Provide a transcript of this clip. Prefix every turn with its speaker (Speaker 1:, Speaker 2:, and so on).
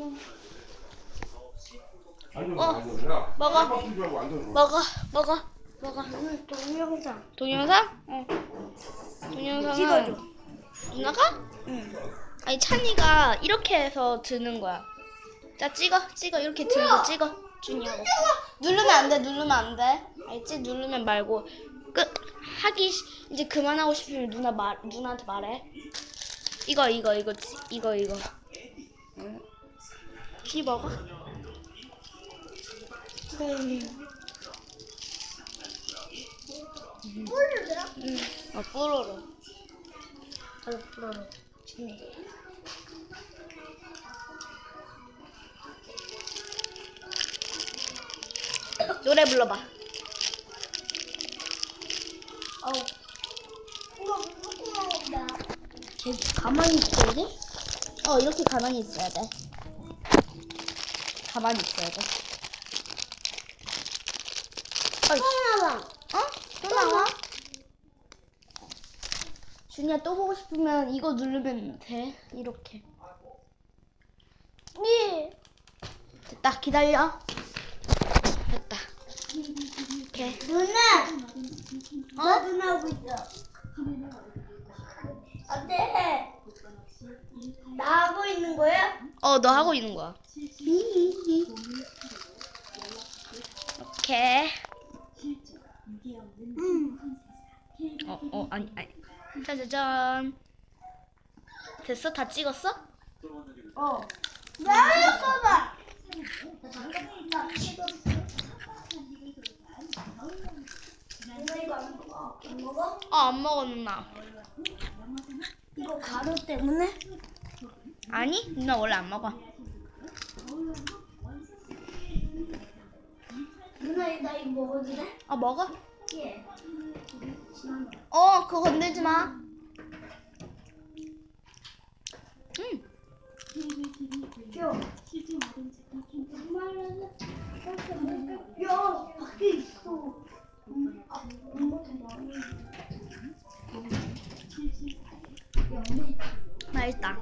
Speaker 1: 어. 먹어. 먹어, 먹어, 먹어.
Speaker 2: 오늘 동영상
Speaker 1: 동영상? 어. 동영상은
Speaker 2: 찍어줘.
Speaker 1: 누나가?
Speaker 2: 응.
Speaker 1: 아니 찬이가 이렇게 해서 드는 거야. 자 찍어, 찍어 이렇게 들고 찍어. 준이하고. 누르면 안 돼, 누르면 안 돼. 알지? 누르면 말고 끝. 하기 시- 이제 그만하고 싶으면 누나 말 누나한테 말해. 이거 이거 이거 찌- 이거 이거. 응. 피 먹어.
Speaker 2: 뿌리야?
Speaker 1: 응. 어 뽀로로.
Speaker 2: 아, 뿌려라.
Speaker 1: 노래 불러봐.
Speaker 2: 무슨 먹는다. 쟤 가만히 있어야 돼?
Speaker 1: 어 이렇게 가만히 있어야 돼. 가만히 있어야 돼. 어이.
Speaker 2: 하나만.
Speaker 1: 어? 또 나와? 준이야 또 보고 싶으면 이거 누르면 돼. 이렇게.
Speaker 2: 네.
Speaker 1: 됐다. 기다려. 됐다. 이렇게.
Speaker 2: 누나.
Speaker 1: 어?
Speaker 2: 나 누나 하고 있어. 안 돼. 나 하고 있는 거야?
Speaker 1: 어, 너 하고 있는 거야. 이렇게.
Speaker 2: 응.
Speaker 1: 어, 어, 아니, 아니. 짜자잔. 됐어? 다 찍었어?
Speaker 2: 어. 나 봐봐. 나 찍었어. 누나 이거 안 먹어? 안 먹어?
Speaker 1: 어, 안 먹어, 누나.
Speaker 2: 이거 가루 때문에?
Speaker 1: 아니, 누나 원래 안 먹어.
Speaker 2: 누나 나 이거 먹어도 돼?
Speaker 1: 어, 먹어?
Speaker 2: 예.
Speaker 1: 어, 그거 건들지 마. 응.
Speaker 2: 야. 야, 밖에
Speaker 1: 맛있다.